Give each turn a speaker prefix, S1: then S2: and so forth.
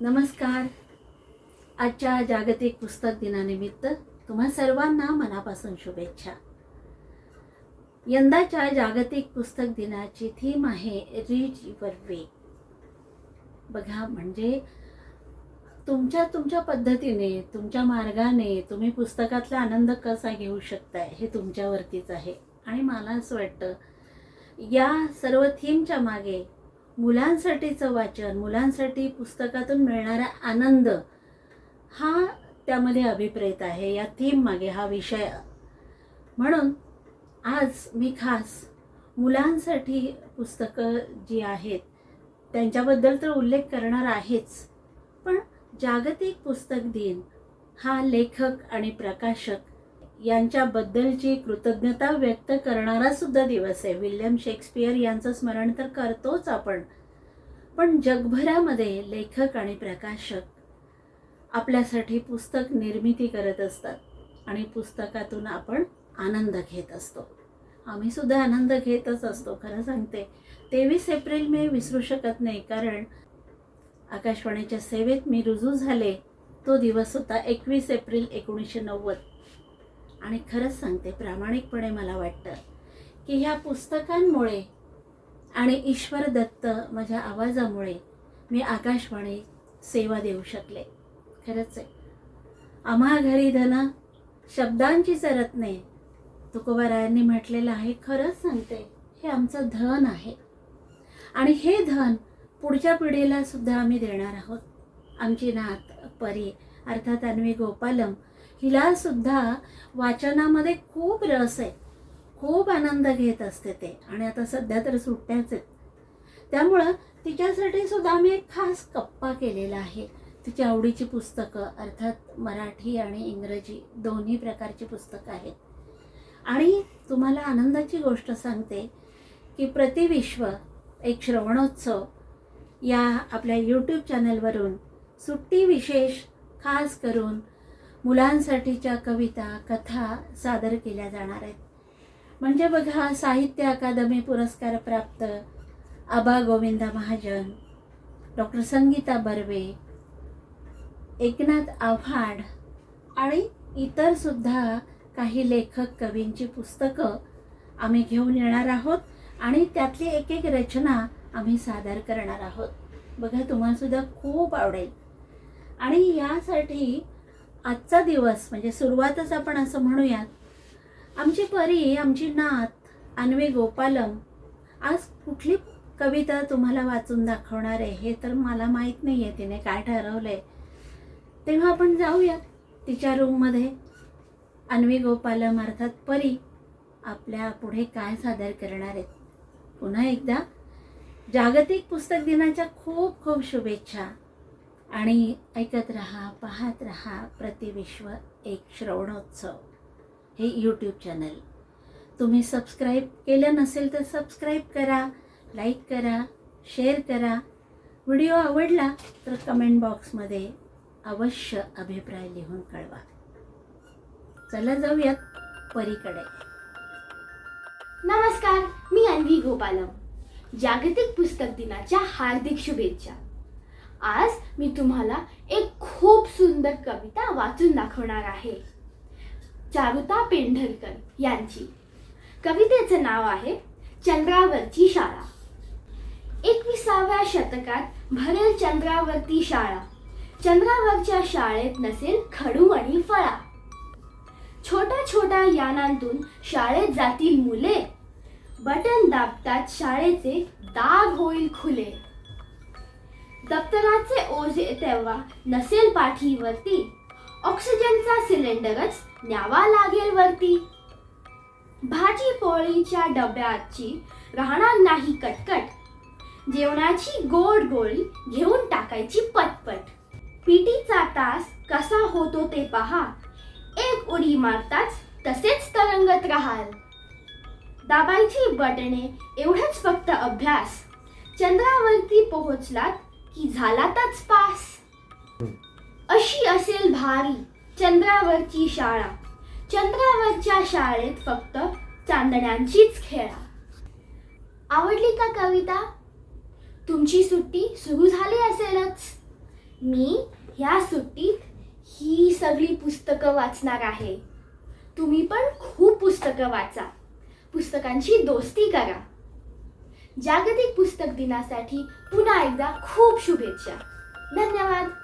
S1: नमस्कार. आजच्या जागतिक पुस्तक दिनानिमित्त तुम्हा सर्वांना मनापासून शुभेच्छा. यंदाच्या जागतिक पुस्तक दिनाची थीम आहे रीच युअर वे बघा म्हणजे तुमच्या तुमच्या पद्धतीने तुमच्या मार्गाने तुम्ही पुस्तकातला आनंद कसा घेऊ शकताय हे तुमच्यावरतीच आहे. आणि मला असं वाटतं या सर्व थीमच्या मागे मुलांसाठीचं वाचन मुलांसाठी पुस्तकातून मिळणारा आनंद हा त्यामध्ये अभिप्रेत आहे या थीम मागे हा विषय. म्हणून आज मी खास मुलांसाठी पुस्तकं जी आहेत त्यांच्याबद्दल तर उल्लेख करणार आहेच पण जागतिक पुस्तक दिन हा लेखक आणि प्रकाशक यांच्याबद्दलची कृतज्ञता व्यक्त करणारा सुद्धा दिवस आहे. विल्यम शेक्सपियर यांचं स्मरण तर करतोच आपण. पण जगभरामध्ये लेखक आणि प्रकाशक आपल्यासाठी पुस्तक निर्मिती करत असतात आणि पुस्तकातून आपण आनंद घेत असतो. आम्ही सुद्धा आनंद घेतच असतो खरं सांगते. तेवीस एप्रिल मी विसरू शकत नाही कारण आकाशवाणीच्या सेवेत मी रुजू झाले. तो दिवस होता एकवीस एप्रिल एकोणीसशे नव्वद. आणि खरंच सांगते प्रामाणिकपणे मला वाटतं की ह्या पुस्तकांमुळे आणि ईश्वर दत्त माझ्या आवाजामुळे मी आकाशवाणी सेवा देऊ शकले. खरंच आहे. आम्हा घरी धन शब्दांची रत्ने तुकोबारायांनी म्हटलेलं आहे खरंच सांगते हे आमचं धन आहे. आणि हे धन पुढच्या पिढीला सुद्धा आम्ही देणार आहोत. आमची नात परी अर्थात अन्वी गोपालम हिला सुद्धा वाचनामध्ये खूप रस आहे. खूप आनंद घेत असते ते. आणि आता सध्या तर सुट्ट्याच आहेत. त्यामुळं तिच्यासाठी सुद्धा आम्ही एक खास कप्पा केलेला आहे. तिच्या आवडीची पुस्तकं अर्थात मराठी आणि इंग्रजी दोन्ही प्रकारची पुस्तकं आहेत. आणि तुम्हाला आनंदाची गोष्ट सांगते की प्रतिविश्व एक श्रवणोत्सव या आपल्या यूट्यूब चॅनलवरून सुट्टी विशेष खास करून मुलांसाठीच्या कविता कथा सादर केल्या जाणार आहेत. म्हणजे बघा साहित्य अकादमी पुरस्कार प्राप्त आबा गोविंदा महाजन डॉक्टर संगीता बर्वे एकनाथ आव्हाड आणि इतरसुद्धा काही लेखक कवींची पुस्तकं आम्ही घेऊन येणार आहोत आणि त्यातली एक एक रचना आम्ही सादर करणार आहोत. बघा तुम्हाला सुद्धा खूप आवडेल. आणि यासाठी आजचा दिवस म्हणजे सुरुवातच आपण असं म्हणूयात. आमची परी आमची नात अन्वे गोपालम आज कुठली कविता तुम्हाला वाचून दाखवणार आहे हे तर मला माहीत नाही आहे तिने काय ठरवलं आहे तेव्हा आपण जाऊयात तिच्या रूममध्ये अन्वी गोपालम अर्थात परी आपल्या पुढे काय सादर करणार आहेत? पुन्हा एकदा जागतिक पुस्तक दिनाच्या खूप खूप शुभेच्छा. आणि ऐकत रहा पाहत रहा प्रतिविश्व एक श्रवणोत्सव. हे यूट्यूब चॅनल तुम्ही सबस्क्राईब केलं नसेल तर सबस्क्राईब करा लाईक करा शेअर करा. व्हिडिओ आवडला तर कमेंट बॉक्समध्ये अवश्य अभिप्राय लिहून कळवा. चला जाऊयात परीकडे.
S2: नमस्कार मी अन्वी गोपालम. जागतिक पुस्तक दिनाच्या हार्दिक शुभेच्छा. आज मी तुम्हाला एक खूप सुंदर कविता वाचून दाखवणार आहे. चारुता पेंढरकर यांची. कवितेचं नाव आहे चंद्रावरची शाळा. एकविसाव्या शतकात भरेल चंद्रावरती शाळा. चंद्रावरच्या शाळेत नसेल खडू आणि फळा. छोट्या छोट्या यानांतून शाळेत जातील मुले. बटन दाबतात शाळेचे दाग होईल खुले. दप्तराचे ओझे तेव्हा नसेल पाठीवरती. ऑक्सिजनचा सिलेंडरच न्यावा लागेल वरती. भाजी पोळीच्या डब्याची राहणार नाही कटकट. जेवणाची गोड गोळी घेऊन टाकायची पटपट. पीटीचा तास कसा होतो ते पहा. एक उडी मारताच तसेच तरंगत राहाल. दाबायची बटणे एवढंच फक्त अभ्यास. चंद्रावरती पोहोचलात की झालातच पास. अशी असेल भारी चंद्रावरची शाळा. चंद्रावरच्या शाळेत फक्त चांदण्यांचीच खेळा. आवडली का कविता? तुमची सुट्टी सुरू झाली असेलच. मी ह्या सुट्टीत ही सगळी पुस्तकं वाचणार आहे. तुम्ही पण खूप पुस्तकं वाचा. पुस्तकांची दोस्ती करा. जागतिक पुस्तक दिनासाठी पुन्हा एकदा खूप शुभेच्छा. धन्यवाद.